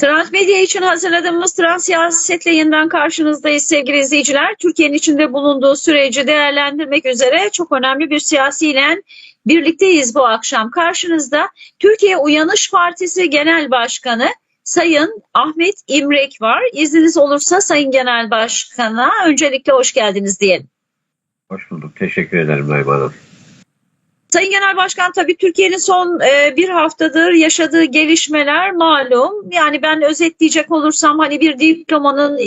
Transmedya için hazırladığımız Trans Siyaset'le yeniden karşınızdayız sevgili izleyiciler. Türkiye'nin içinde bulunduğu süreci değerlendirmek üzere çok önemli bir siyasiyle birlikteyiz bu akşam. Karşınızda Türkiye Uyanış Partisi Genel Başkanı Sayın Ahmet İmrek var. İzniniz olursa Sayın Genel Başkan'a öncelikle hoş geldiniz diyelim. Hoş bulduk. Teşekkür ederim Nayman Hanım. Sayın Genel Başkan tabii Türkiye'nin son e, bir haftadır yaşadığı gelişmeler malum. Yani ben özetleyecek olursam hani bir diplomanın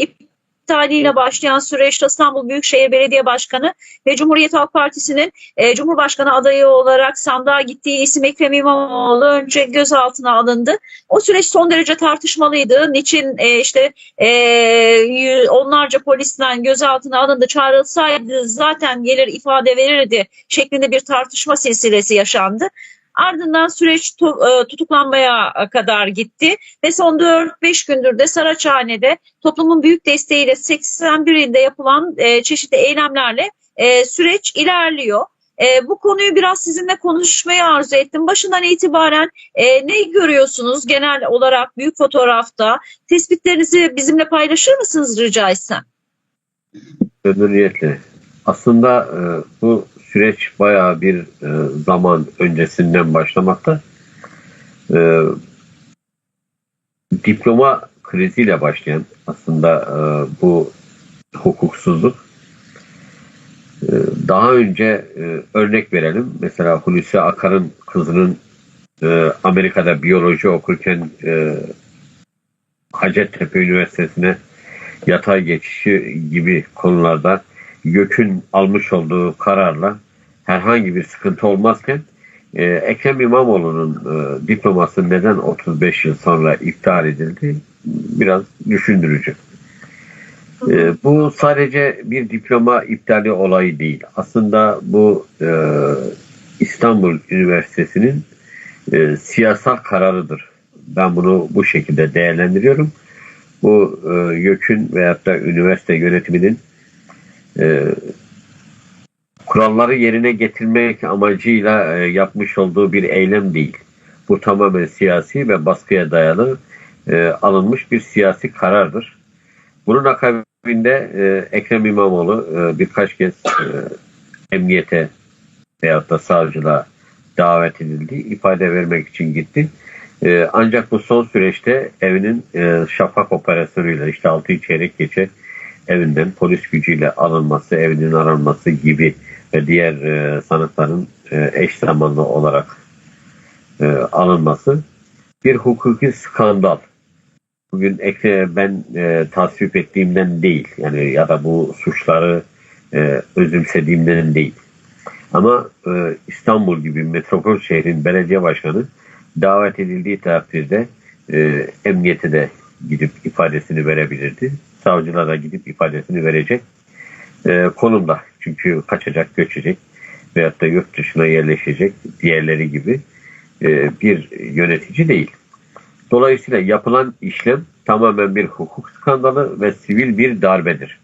iptaliyle başlayan süreçte İstanbul Büyükşehir Belediye Başkanı ve Cumhuriyet Halk Partisi'nin e, Cumhurbaşkanı adayı olarak sandığa gittiği isim Ekrem İmamoğlu önce gözaltına alındı. O süreç son derece tartışmalıydı. Niçin e, işte e, onlarca polisten gözaltına alındı çağrılsaydı zaten gelir ifade verirdi şeklinde bir tartışma silsilesi yaşandı. Ardından süreç e, tutuklanmaya kadar gitti ve son 4-5 gündür de Saraçhane'de toplumun büyük desteğiyle 81 ilde yapılan e, çeşitli eylemlerle e, süreç ilerliyor. E, bu konuyu biraz sizinle konuşmayı arzu ettim. Başından itibaren e, ne görüyorsunuz genel olarak büyük fotoğrafta? Tespitlerinizi bizimle paylaşır mısınız rica etsem? Memnuniyetle. Aslında e, bu süreç bayağı bir e, zaman öncesinden başlamakta. E, diploma kriziyle başlayan aslında e, bu hukuksuzluk e, daha önce e, örnek verelim. Mesela Hulusi Akar'ın kızının e, Amerika'da biyoloji okurken e, Hacettepe Üniversitesi'ne yatay geçişi gibi konularda YÖK'ün almış olduğu kararla herhangi bir sıkıntı olmazken e, Ekrem İmamoğlu'nun e, diploması neden 35 yıl sonra iptal edildi biraz düşündürücü. E, bu sadece bir diploma iptali olayı değil. Aslında bu e, İstanbul Üniversitesi'nin e, siyasal kararıdır. Ben bunu bu şekilde değerlendiriyorum bu e, YÖK'ün veyahut da üniversite yönetiminin e, kuralları yerine getirmek amacıyla e, yapmış olduğu bir eylem değil. Bu tamamen siyasi ve baskıya dayalı e, alınmış bir siyasi karardır. Bunun akabinde e, Ekrem İmamoğlu e, birkaç kez e, emniyete veyahut da savcılığa davet edildi. ifade vermek için gitti. Ee, ancak bu son süreçte evinin e, şafak operasyonuyla işte 6 çeyrek geçe evinden polis gücüyle alınması, evinin aranması gibi ve diğer e, sanıkların e, eş zamanlı olarak e, alınması bir hukuki skandal. Bugün ekle ben e, tasvip ettiğimden değil yani ya da bu suçları e, özümsediğimden değil. Ama e, İstanbul gibi metropol şehrin belediye başkanı davet edildiği takdirde e, emniyete de gidip ifadesini verebilirdi. Savcılara gidip ifadesini verecek e, konumda. Çünkü kaçacak, göçecek veyahut da yurt dışına yerleşecek diğerleri gibi e, bir yönetici değil. Dolayısıyla yapılan işlem tamamen bir hukuk skandalı ve sivil bir darbedir.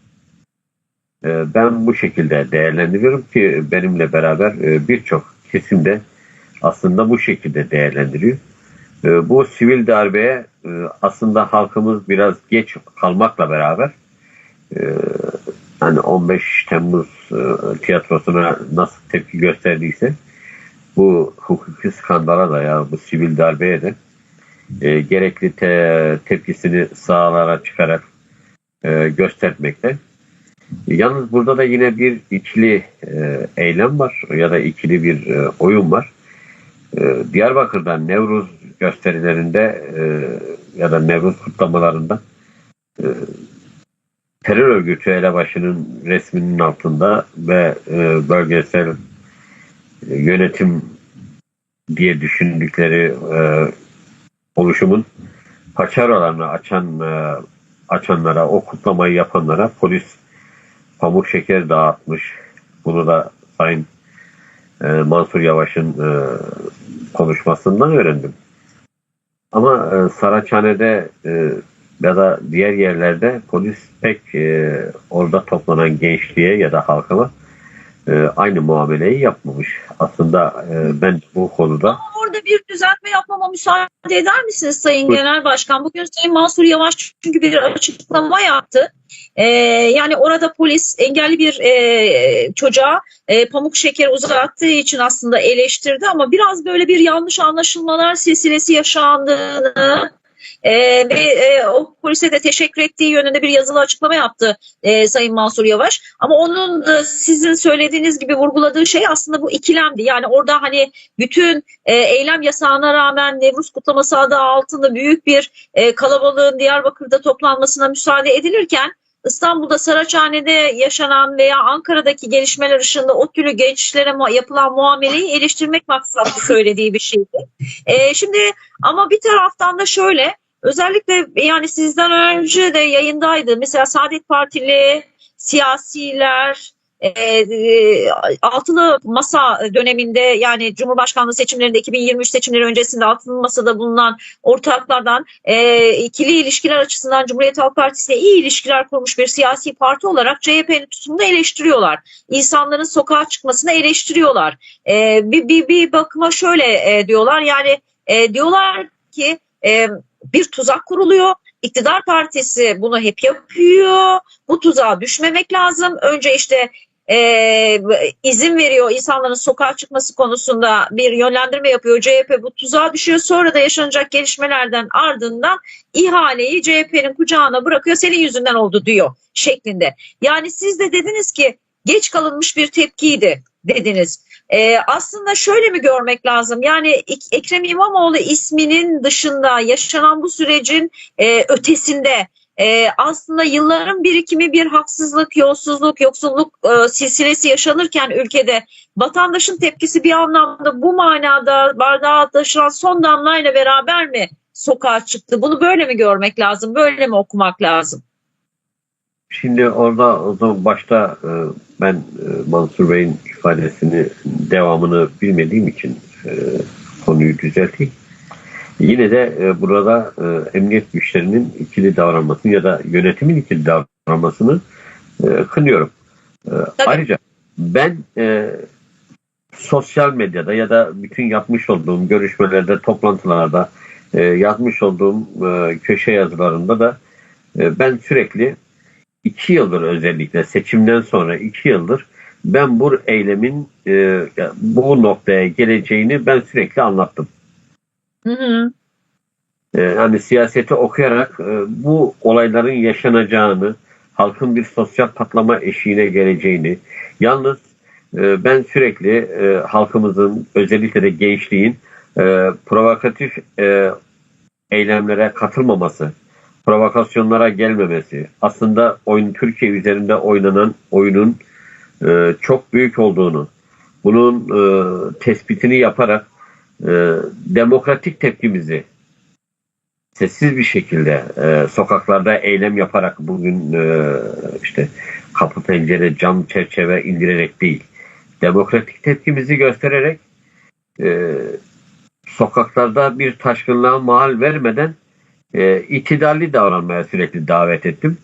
E, ben bu şekilde değerlendiriyorum ki benimle beraber e, birçok kesimde aslında bu şekilde değerlendiriyor. E, bu sivil darbeye aslında halkımız biraz geç kalmakla beraber e, hani 15 Temmuz e, tiyatrosuna nasıl tepki gösterdiyse bu hukuki skandala da ya bu sivil darbeye de e, gerekli te, tepkisini sahalara çıkarak e, göstermekte. Yalnız burada da yine bir ikili e, eylem var ya da ikili bir e, oyun var. Ee, Diyarbakır'da Nevruz gösterilerinde e, ya da Nevruz kutlamalarında e, terör örgütü elebaşının resminin altında ve e, bölgesel e, yönetim diye düşündükleri e, oluşumun paçavralarını açan e, açanlara, o kutlamayı yapanlara polis pamuk şeker dağıtmış. Bunu da Sayın e, Mansur Yavaş'ın e, konuşmasından öğrendim. Ama e, Saraçhane'de e, ya da diğer yerlerde polis pek e, orada toplanan gençliğe ya da halkına e, aynı muameleyi yapmamış. Aslında e, ben bu konuda Orada bir düzeltme yapmama müsaade eder misiniz Sayın Buyurun. Genel Başkan? Bugün Sayın Mansur Yavaş çünkü bir açıklama yaptı. Ee, yani orada polis engelli bir e, çocuğa e, pamuk şeker uzattığı için aslında eleştirdi ama biraz böyle bir yanlış anlaşılmalar silsilesi yaşandığını e, ve e, o polise de teşekkür ettiği yönünde bir yazılı açıklama yaptı e, Sayın Mansur Yavaş. Ama onun da sizin söylediğiniz gibi vurguladığı şey aslında bu ikilemdi. Yani orada hani bütün e, eylem yasağına rağmen Nevruz kutlaması adı altında büyük bir e, kalabalığın Diyarbakır'da toplanmasına müsaade edilirken İstanbul'da Saraçhane'de yaşanan veya Ankara'daki gelişmeler ışığında o türlü gençlere yapılan muameleyi eleştirmek maksatlı söylediği bir şeydi. E, şimdi ama bir taraftan da şöyle özellikle yani sizden önce de yayındaydı. Mesela Saadet Partili siyasiler e, altılı masa döneminde yani Cumhurbaşkanlığı seçimlerinde 2023 seçimleri öncesinde altılı masada bulunan ortaklardan e, ikili ilişkiler açısından Cumhuriyet Halk Partisi ile iyi ilişkiler kurmuş bir siyasi parti olarak CHP'nin tutumunu eleştiriyorlar. İnsanların sokağa çıkmasını eleştiriyorlar. E, bir, bir, bir bakıma şöyle e, diyorlar yani e, diyorlar ki e, bir tuzak kuruluyor. İktidar partisi bunu hep yapıyor. Bu tuzağa düşmemek lazım. Önce işte e, izin veriyor insanların sokağa çıkması konusunda bir yönlendirme yapıyor. CHP bu tuzağa düşüyor. Sonra da yaşanacak gelişmelerden ardından ihaleyi CHP'nin kucağına bırakıyor. Senin yüzünden oldu diyor şeklinde. Yani siz de dediniz ki geç kalınmış bir tepkiydi dediniz. Ee, aslında şöyle mi görmek lazım? Yani Ekrem İmamoğlu isminin dışında yaşanan bu sürecin e, ötesinde e, aslında yılların birikimi bir haksızlık, yolsuzluk, yoksulluk e, silsilesi yaşanırken ülkede vatandaşın tepkisi bir anlamda bu manada bardağa taşıran son damlayla beraber mi sokağa çıktı? Bunu böyle mi görmek lazım? Böyle mi okumak lazım? Şimdi orada o zaman başta e, ben e, Mansur Bey'in ifadesini devamını bilmediğim için e, konuyu düzelteyim. Yine de e, burada e, emniyet güçlerinin ikili davranmasını ya da yönetimin ikili davranmasını e, kınıyorum. E, ayrıca ben e, sosyal medyada ya da bütün yapmış olduğum görüşmelerde, toplantılarda e, yazmış olduğum e, köşe yazılarında da e, ben sürekli iki yıldır özellikle seçimden sonra iki yıldır ben bu eylemin e, bu noktaya geleceğini ben sürekli anlattım. Hı hı. E, yani siyaseti okuyarak e, bu olayların yaşanacağını, halkın bir sosyal patlama eşiğine geleceğini, yalnız e, ben sürekli e, halkımızın özellikle de gençliğin e, provokatif e, eylemlere katılmaması, provokasyonlara gelmemesi, aslında oyun Türkiye üzerinde oynanan oyunun e, çok büyük olduğunu, bunun e, tespitini yaparak e, demokratik tepkimizi sessiz bir şekilde e, sokaklarda eylem yaparak bugün e, işte kapı pencere cam çerçeve indirerek değil demokratik tepkimizi göstererek e, sokaklarda bir taşkınlığa mahal vermeden e, itidalli davranmaya sürekli davet ettim.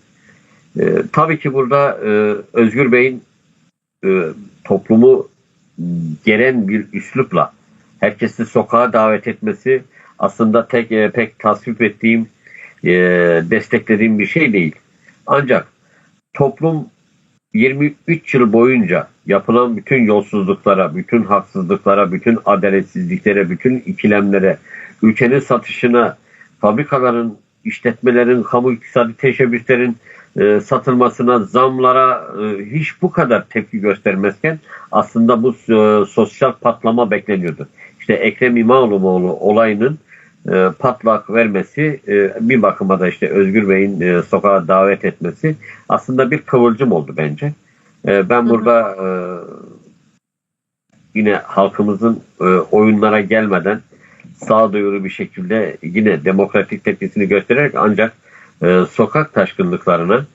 E, tabii ki burada e, Özgür Bey'in e, toplumu geren bir üslupla herkesi sokağa davet etmesi aslında tek e, pek tasvip ettiğim, e, desteklediğim bir şey değil. Ancak toplum 23 yıl boyunca yapılan bütün yolsuzluklara, bütün haksızlıklara, bütün adaletsizliklere, bütün ikilemlere, ülkenin satışına, fabrikaların, işletmelerin, kamu iktisadi teşebbüslerin e, satılmasına, zamlara e, hiç bu kadar tepki göstermezken aslında bu e, sosyal patlama bekleniyordu. İşte Ekrem İmamoğlu olayının e, patlak vermesi e, bir bakıma da işte Özgür Bey'in e, sokağa davet etmesi aslında bir kıvılcım oldu bence. E, ben burada e, yine halkımızın e, oyunlara gelmeden sağduyulu bir şekilde yine demokratik tepkisini göstererek ancak e, sokak taşkınlıklarına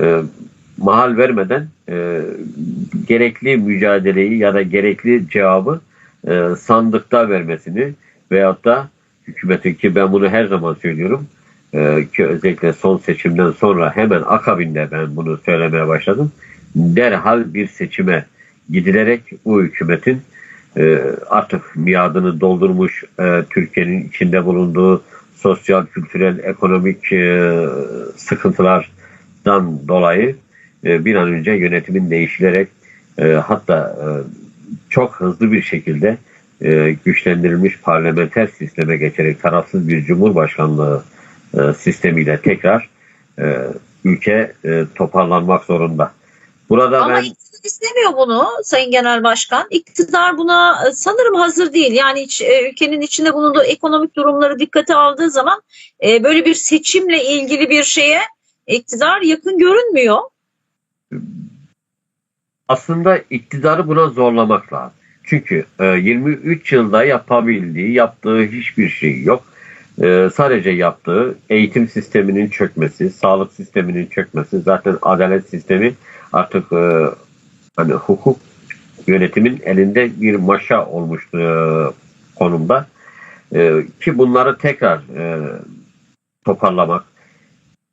e, mahal vermeden e, gerekli mücadeleyi ya da gerekli cevabı e, sandıkta vermesini veyahut da hükümetin ki ben bunu her zaman söylüyorum e, ki özellikle son seçimden sonra hemen akabinde ben bunu söylemeye başladım. Derhal bir seçime gidilerek bu hükümetin e, artık miadını doldurmuş e, Türkiye'nin içinde bulunduğu sosyal, kültürel, ekonomik e, sıkıntılardan dolayı e, bir an önce yönetimin değişilerek e, hatta e, çok hızlı bir şekilde e, güçlendirilmiş parlamenter sisteme geçerek tarafsız bir cumhurbaşkanlığı e, sistemiyle tekrar e, ülke e, toparlanmak zorunda. Burada Ama ben iktidar istemiyor bunu Sayın Genel Başkan. İktidar buna e, sanırım hazır değil. Yani hiç, e, ülkenin içinde bulunduğu ekonomik durumları dikkate aldığı zaman e, böyle bir seçimle ilgili bir şeye iktidar yakın görünmüyor. Aslında iktidarı buna zorlamak lazım. Çünkü e, 23 yılda yapabildiği, yaptığı hiçbir şey yok. E, sadece yaptığı eğitim sisteminin çökmesi, sağlık sisteminin çökmesi, zaten adalet sistemi artık e, hani hukuk yönetimin elinde bir maşa olmuş e, konumda. E, ki bunları tekrar e, toparlamak,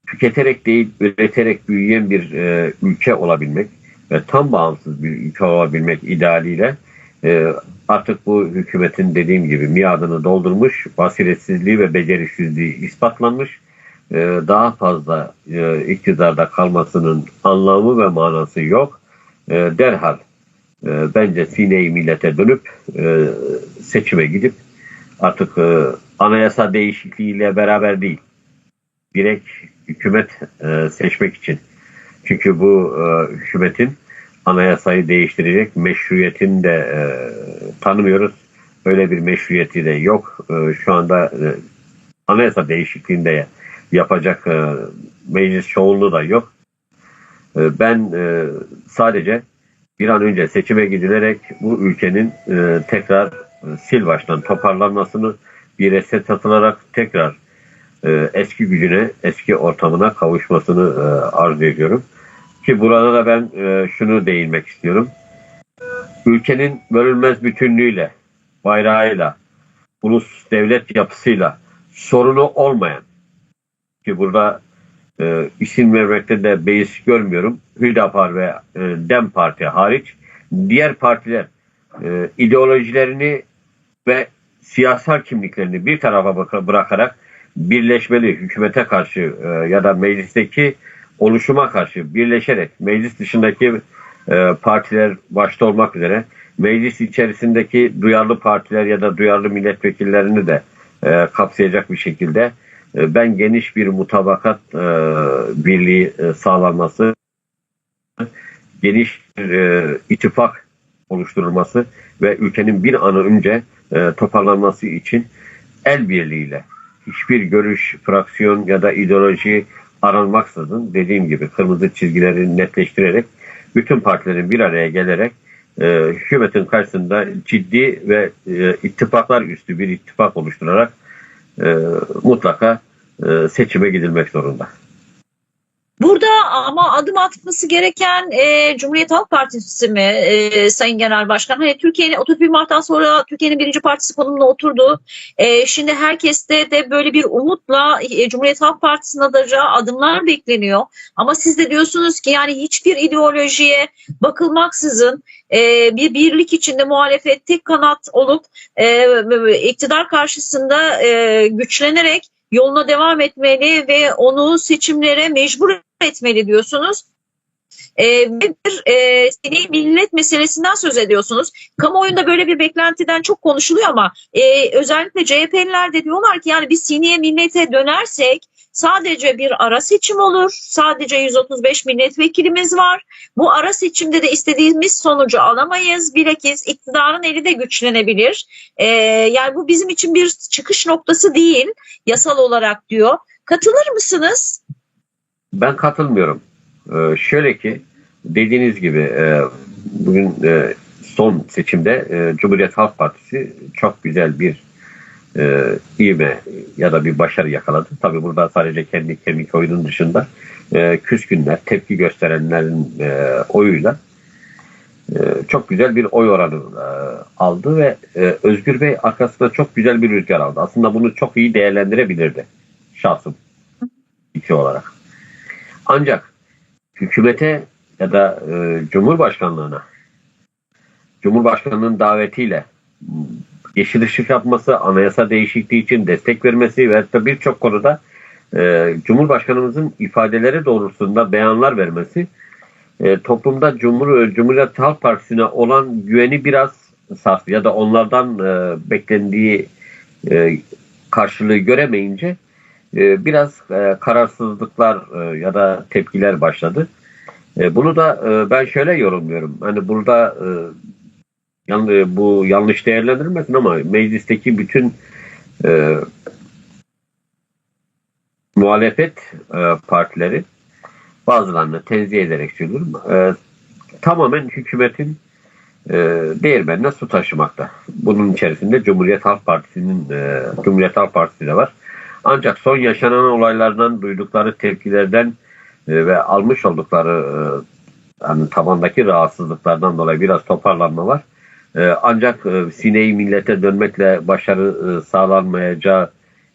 tüketerek değil üreterek büyüyen bir e, ülke olabilmek ve tam bağımsız bir ülke olabilmek idealiyle e, artık bu hükümetin dediğim gibi miadını doldurmuş, basiretsizliği ve beceriksizliği ispatlanmış. E, daha fazla e, iktidarda kalmasının anlamı ve manası yok. E, derhal e, bence sineyi millete dönüp e, seçime gidip artık e, anayasa değişikliğiyle beraber değil, direkt hükümet e, seçmek için. Çünkü bu e, hükümetin anayasayı değiştirecek meşruiyetini de e, tanımıyoruz. Öyle bir meşruiyeti de yok. E, şu anda e, anayasa değişikliğinde yapacak e, meclis çoğunluğu da yok. E, ben e, sadece bir an önce seçime gidilerek bu ülkenin e, tekrar e, sil baştan toparlanmasını bir reset atılarak tekrar e, eski gücüne, eski ortamına kavuşmasını e, arzu ediyorum. Ki burada da ben e, şunu değinmek istiyorum. Ülkenin bölünmez bütünlüğüyle, bayrağıyla, ulus devlet yapısıyla sorunu olmayan ki burada e, isim vermekte de beis görmüyorum. Hüdapar ve e, Dem Parti hariç diğer partiler e, ideolojilerini ve siyasal kimliklerini bir tarafa bırakarak birleşmeli hükümete karşı e, ya da meclisteki oluşuma karşı birleşerek meclis dışındaki e, partiler başta olmak üzere meclis içerisindeki duyarlı partiler ya da duyarlı milletvekillerini de e, kapsayacak bir şekilde e, ben geniş bir mutabakat e, birliği e, sağlanması, geniş bir e, ittifak oluşturulması ve ülkenin bir an önce e, toparlanması için el birliğiyle hiçbir görüş, fraksiyon ya da ideoloji aranmaksızın dediğim gibi kırmızı çizgileri netleştirerek bütün partilerin bir araya gelerek e, hükümetin karşısında ciddi ve e, ittifaklar üstü bir ittifak oluşturarak e, mutlaka e, seçime gidilmek zorunda. Burada ama adım atması gereken e, Cumhuriyet Halk Partisi mi e, Sayın Genel Başkan? Hani Türkiye'nin 31 Mart'tan sonra Türkiye'nin birinci partisi konumuna oturdu. E, şimdi herkeste de böyle bir umutla e, Cumhuriyet Halk Partisi'ne alacağı adımlar bekleniyor. Ama siz de diyorsunuz ki yani hiçbir ideolojiye bakılmaksızın e, bir birlik içinde muhalefet tek kanat olup e, iktidar karşısında e, güçlenerek yoluna devam etmeli ve onu seçimlere mecbur etmeli diyorsunuz. Ve bir e, seni millet meselesinden söz ediyorsunuz. Kamuoyunda böyle bir beklentiden çok konuşuluyor ama e, özellikle CHP'liler de diyorlar ki yani biz siniye millete dönersek sadece bir ara seçim olur. Sadece 135 milletvekilimiz var. Bu ara seçimde de istediğimiz sonucu alamayız. Bilakis iktidarın eli de güçlenebilir. Ee, yani bu bizim için bir çıkış noktası değil yasal olarak diyor. Katılır mısınız? Ben katılmıyorum. Ee, şöyle ki dediğiniz gibi e, bugün e, son seçimde e, Cumhuriyet Halk Partisi çok güzel bir e, ivme ya da bir başarı yakaladı. Tabii burada sadece kendi kemik oyunun dışında e, küskünler, tepki gösterenlerin e, oyuyla e, çok güzel bir oy oranı e, aldı ve e, Özgür Bey arkasında çok güzel bir rüzgar aldı. Aslında bunu çok iyi değerlendirebilirdi şahsım iki olarak. Ancak hükümete ya da Cumhurbaşkanlığına Cumhurbaşkanının davetiyle yeşil ışık yapması, anayasa değişikliği için destek vermesi ve hatta birçok konuda e, Cumhurbaşkanımızın ifadeleri doğrultusunda beyanlar vermesi e, toplumda Cumhur Cumhuriyet Halk Partisi'ne olan güveni biraz sarstı ya da onlardan e, beklendiği e, karşılığı göremeyince e, biraz e, kararsızlıklar e, ya da tepkiler başladı. E, bunu da e, ben şöyle yorumluyorum. Hani burada e, yan, e, bu yanlış değerlendirilmesin ama meclisteki bütün e, muhalefet e, partileri bazılarını tenzih ederek söylüyorum. E, tamamen hükümetin e, değirmenine su taşımakta. Bunun içerisinde Cumhuriyet Halk Partisi'nin e, Cumhuriyet Halk Partisi de var. Ancak son yaşanan olaylardan duydukları tepkilerden e, ve almış oldukları e, hani tabandaki rahatsızlıklardan dolayı biraz toparlanma var. E, ancak e, sineği millete dönmekle başarı e, sağlanmayacağı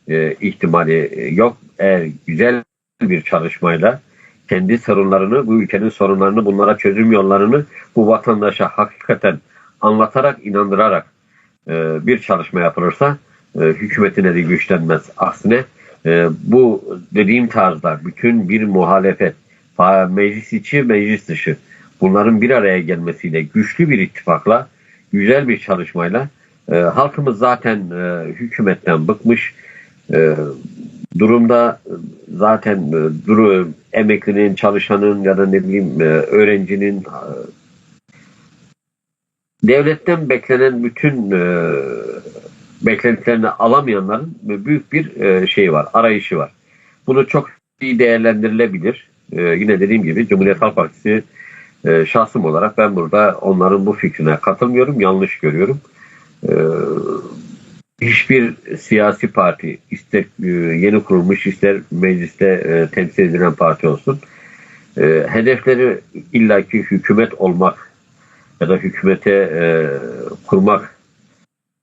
e, ihtimali e, yok. Eğer güzel bir çalışmayla kendi sorunlarını, bu ülkenin sorunlarını, bunlara çözüm yollarını bu vatandaşa hakikaten anlatarak, inandırarak bir çalışma yapılırsa e, hükümetine de güçlenmez. Aksine bu dediğim tarzda bütün bir muhalefet, meclis içi, meclis dışı bunların bir araya gelmesiyle, güçlü bir ittifakla, güzel bir çalışmayla e, halkımız zaten e, hükümetten bıkmış. E, durumda zaten e, duru emeklinin, çalışanın ya da ne bileyim e, öğrencinin e, devletten beklenen bütün e, beklentilerini alamayanların büyük bir e, şey var, arayışı var. Bunu çok iyi değerlendirilebilir. E, yine dediğim gibi Cumhuriyet Halk Partisi e, şahsım olarak ben burada onların bu fikrine katılmıyorum, yanlış görüyorum. E, hiçbir siyasi parti ister e, yeni kurulmuş ister mecliste e, temsil edilen parti olsun e, hedefleri illaki hükümet olmak ya da hükümete e, kurmak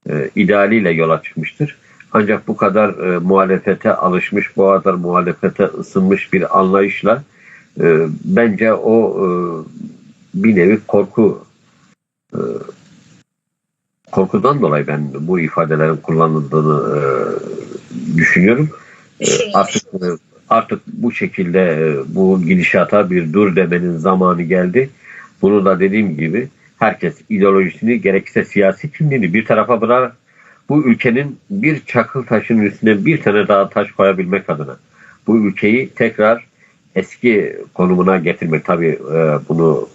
e, idealiyle yola çıkmıştır. Ancak bu kadar e, muhalefete alışmış, bu kadar muhalefete ısınmış bir anlayışla e, bence o e, bir nevi korku e, korkudan dolayı ben bu ifadelerin kullanıldığını e, düşünüyorum. E, artık e, artık bu şekilde bu gidişata bir dur demenin zamanı geldi. Bunu da dediğim gibi herkes ideolojisini gerekirse siyasi kimliğini bir tarafa bırak bu ülkenin bir çakıl taşının üstüne bir tane daha taş koyabilmek adına bu ülkeyi tekrar eski konumuna getirmek tabii e, bunu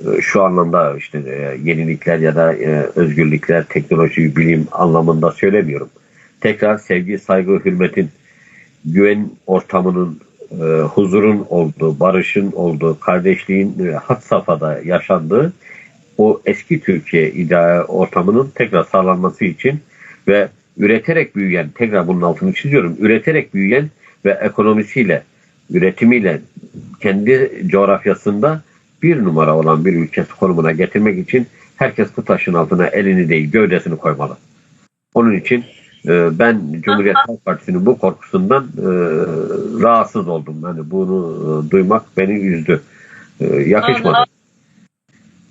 e, şu anlamda işte e, yenilikler ya da e, özgürlükler, teknoloji, bilim anlamında söylemiyorum. Tekrar sevgi, saygı, hürmetin, güven ortamının, huzurun olduğu, barışın olduğu, kardeşliğin had safhada yaşandığı o eski Türkiye ideal ortamının tekrar sağlanması için ve üreterek büyüyen, tekrar bunun altını çiziyorum, üreterek büyüyen ve ekonomisiyle, üretimiyle kendi coğrafyasında bir numara olan bir ülke konumuna getirmek için herkes bu taşın altına elini değil gövdesini koymalı. Onun için e, ben Cumhuriyet Halk Partisi'nin bu korkusundan e, rahatsız oldum. Yani bunu e, duymak beni üzdü. E, yakışmadı.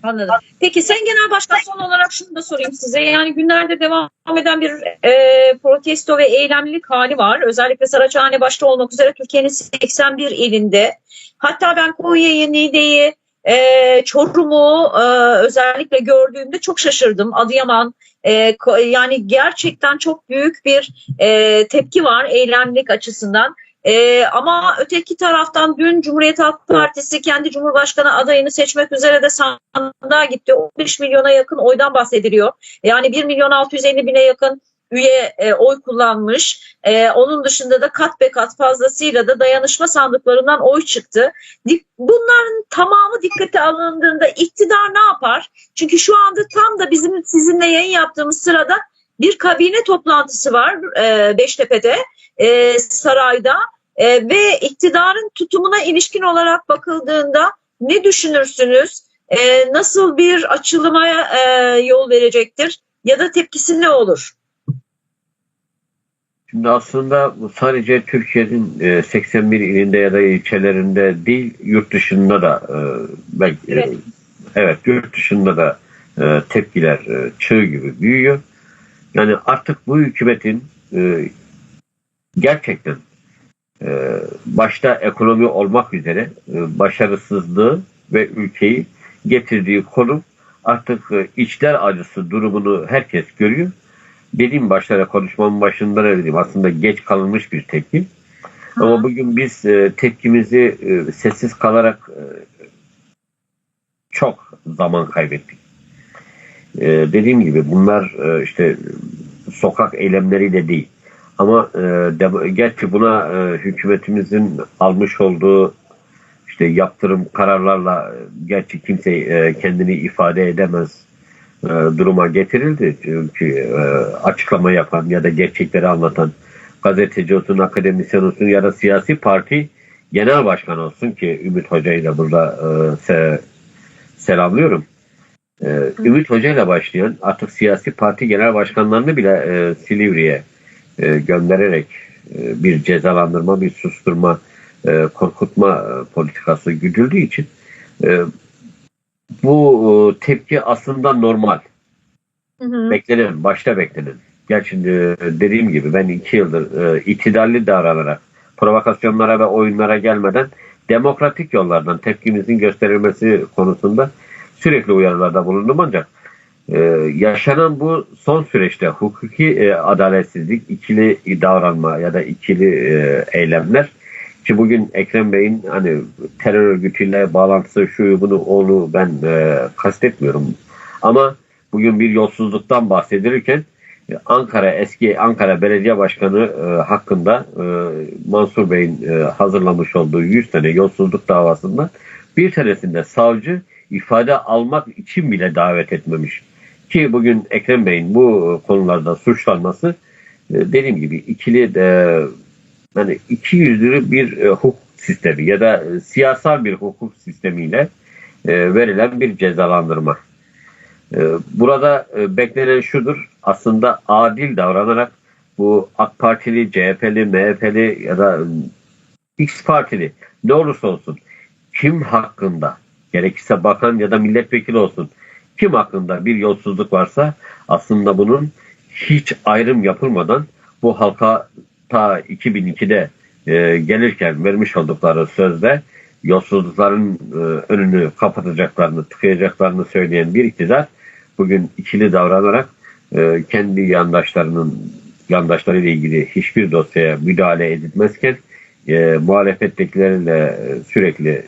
Anladım. Peki Sayın Genel Başkan son olarak şunu da sorayım size. Yani günlerde devam eden bir e, protesto ve eylemlilik hali var. Özellikle Saraçhane başta olmak üzere Türkiye'nin 81 ilinde. Hatta ben Konya'yı, Niğde'yi, e, Çorum'u e, özellikle gördüğümde çok şaşırdım. Adıyaman e, yani gerçekten çok büyük bir e, tepki var eylemlik açısından. E, ama öteki taraftan dün Cumhuriyet Halk Partisi kendi Cumhurbaşkanı adayını seçmek üzere de sandığa gitti. 15 milyona yakın oydan bahsediliyor. Yani 1 milyon 650 bine yakın üye e, oy kullanmış. E, onun dışında da kat be kat fazlasıyla da dayanışma sandıklarından oy çıktı. Bunların tamamı dikkate alındığında iktidar ne yapar? Çünkü şu anda tam da bizim sizinle yayın yaptığımız sırada bir kabine toplantısı var e, Beştepe'de, e, sarayda E, ve iktidarın tutumuna ilişkin olarak bakıldığında ne düşünürsünüz? E, nasıl bir açılıma e, yol verecektir? Ya da tepkisi ne olur? Şimdi aslında bu sadece Türkiye'nin e, 81 ilinde ya da ilçelerinde değil, yurt dışında da e, belki, Evet. evet yurt dışında da e, tepkiler e, çığ gibi büyüyor. Yani artık bu hükümetin e, gerçekten e, başta ekonomi olmak üzere e, başarısızlığı ve ülkeyi getirdiği konum artık e, içler acısı durumunu herkes görüyor. Dediğim başlara konuşmamın başında da dedim aslında geç kalınmış bir tepki. Ama bugün biz e, tepkimizi e, sessiz kalarak e, çok zaman kaybettik. E, dediğim gibi bunlar e, işte sokak eylemleriyle değil. Ama e, de, gerçi buna e, hükümetimizin almış olduğu işte yaptırım kararlarla e, gerçi kimse e, kendini ifade edemez e, duruma getirildi. Çünkü e, açıklama yapan ya da gerçekleri anlatan gazeteci olsun, akademisyen olsun ya da siyasi parti genel başkan olsun ki Ümit Hoca'yı da burada e, se, selamlıyorum. E, Ümit Hoca ile başlayan artık siyasi parti genel başkanlarını bile e, Silivri'ye e, göndererek e, bir cezalandırma, bir susturma, e, korkutma e, politikası güdüldüğü için e, bu e, tepki aslında normal. Hı hı. Beklenen, başta beklenen. Gerçi e, dediğim gibi ben iki yıldır e, itidalli davranarak provokasyonlara ve oyunlara gelmeden demokratik yollardan tepkimizin gösterilmesi konusunda sürekli uyarılarda bulundum ancak e, yaşanan bu son süreçte hukuki e, adaletsizlik, ikili davranma ya da ikili e, eylemler ki bugün Ekrem Bey'in hani terör örgütüyle bağlantısı şu bunu onu ben e, kastetmiyorum. Ama bugün bir yolsuzluktan bahsedilirken Ankara eski Ankara Belediye Başkanı e, hakkında e, Mansur Bey'in e, hazırlamış olduğu 100 tane yolsuzluk davasından bir tanesinde savcı ifade almak için bile davet etmemiş. Ki bugün Ekrem Bey'in bu konularda suçlanması e, dediğim gibi ikili de hani iki yüzlü bir e, hukuk sistemi ya da e, siyasal bir hukuk sistemiyle e, verilen bir cezalandırma. E, burada e, beklenen şudur aslında adil davranarak bu AK Partili, CHP'li, MHP'li ya da e, X Partili ne olursa olsun kim hakkında gerekirse bakan ya da milletvekili olsun kim hakkında bir yolsuzluk varsa aslında bunun hiç ayrım yapılmadan bu halka ta 2002'de e, gelirken vermiş oldukları sözde yolsuzlukların e, önünü kapatacaklarını, tıkayacaklarını söyleyen bir iktidar bugün ikili davranarak e, kendi yandaşlarının yandaşlarıyla ilgili hiçbir dosyaya müdahale edilmezken e, muhalefettekilerle e, sürekli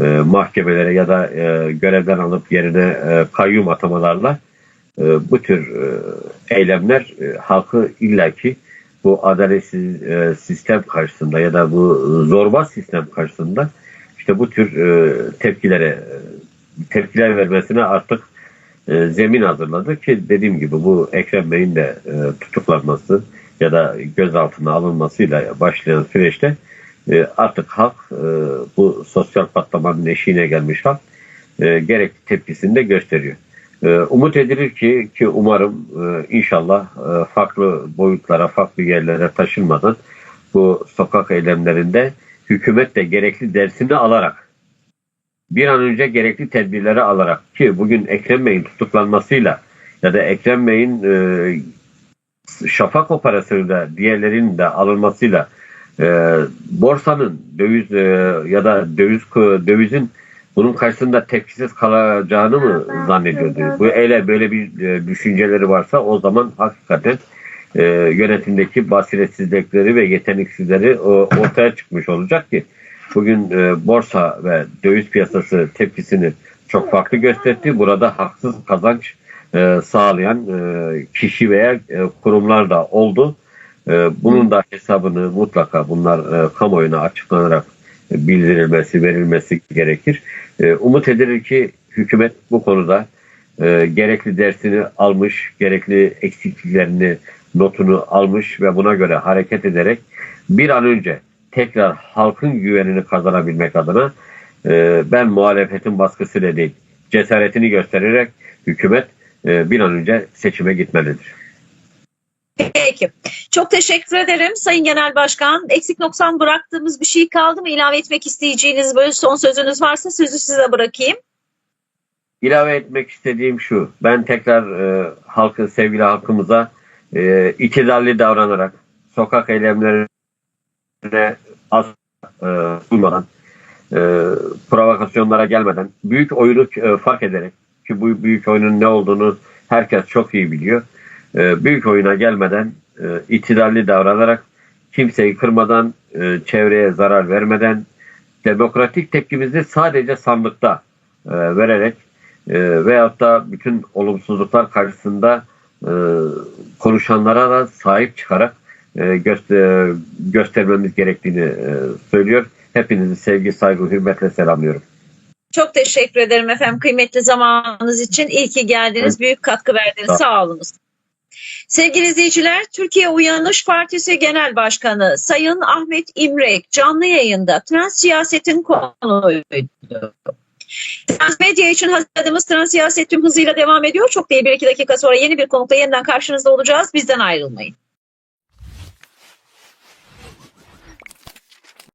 e, mahkemelere ya da e, görevden alıp yerine e, kayyum atamalarla e, bu tür e, eylemler e, halkı illaki bu adaletsiz e, sistem karşısında ya da bu zorba sistem karşısında işte bu tür e, tepkilere e, tepkiler vermesine artık e, zemin hazırladı ki dediğim gibi bu Ekrem Bey'in de e, tutuklanması ya da gözaltına alınmasıyla başlayan süreçte e, artık halk e, bu sosyal patlamanın eşiğine gelmiş halk e, gerekli tepkisini de gösteriyor. Umut edilir ki ki umarım inşallah farklı boyutlara, farklı yerlere taşınmadan bu sokak eylemlerinde hükümet de gerekli dersini alarak bir an önce gerekli tedbirleri alarak ki bugün Ekrem Bey'in tutuklanmasıyla ya da Ekrem Bey'in e, şafak operasyonuyla diğerlerinin de alınmasıyla e, borsanın döviz e, ya da döviz dövizin bunun karşısında tepkisiz kalacağını mı zannediyordu? Bu öyle böyle bir e, düşünceleri varsa o zaman hakikaten e, yönetimdeki basiretsizlikleri ve yeteneksizleri o, ortaya çıkmış olacak ki bugün e, borsa ve döviz piyasası tepkisini çok farklı gösterdi. Burada haksız kazanç e, sağlayan e, kişi veya e, kurumlar da oldu. E, bunun da hesabını mutlaka bunlar e, kamuoyuna açıklanarak bildirilmesi, verilmesi gerekir. E, umut edilir ki hükümet bu konuda e, gerekli dersini almış, gerekli eksikliklerini, notunu almış ve buna göre hareket ederek bir an önce tekrar halkın güvenini kazanabilmek adına e, ben muhalefetin baskısıyla değil, cesaretini göstererek hükümet e, bir an önce seçime gitmelidir. Peki. Çok teşekkür ederim Sayın Genel Başkan. Eksik noksan bıraktığımız bir şey kaldı mı? İlave etmek isteyeceğiniz böyle son sözünüz varsa sözü size bırakayım. ilave etmek istediğim şu. Ben tekrar e, halkın sevgili halkımıza e, itidalli davranarak sokak eylemlerine az e, e, provokasyonlara gelmeden büyük oyunu e, fark ederek ki bu büyük oyunun ne olduğunu herkes çok iyi biliyor. E, büyük oyuna gelmeden e, itidalli davranarak kimseyi kırmadan e, çevreye zarar vermeden demokratik tepkimizi sadece sandıkta e, vererek e, veyahut da bütün olumsuzluklar karşısında e, konuşanlara da sahip çıkarak e, göster göstermemiz gerektiğini e, söylüyor. Hepinizi sevgi, saygı, hürmetle selamlıyorum. Çok teşekkür ederim efendim kıymetli zamanınız için. İyi ki geldiniz. Büyük katkı verdiniz. Sağ- Sağ olunuz. Sevgili izleyiciler, Türkiye Uyanış Partisi Genel Başkanı Sayın Ahmet İmrek canlı yayında trans siyasetin konuydu. Transmedya için hazırladığımız trans siyaset tüm hızıyla devam ediyor. Çok değil bir iki dakika sonra yeni bir konukla yeniden karşınızda olacağız. Bizden ayrılmayın.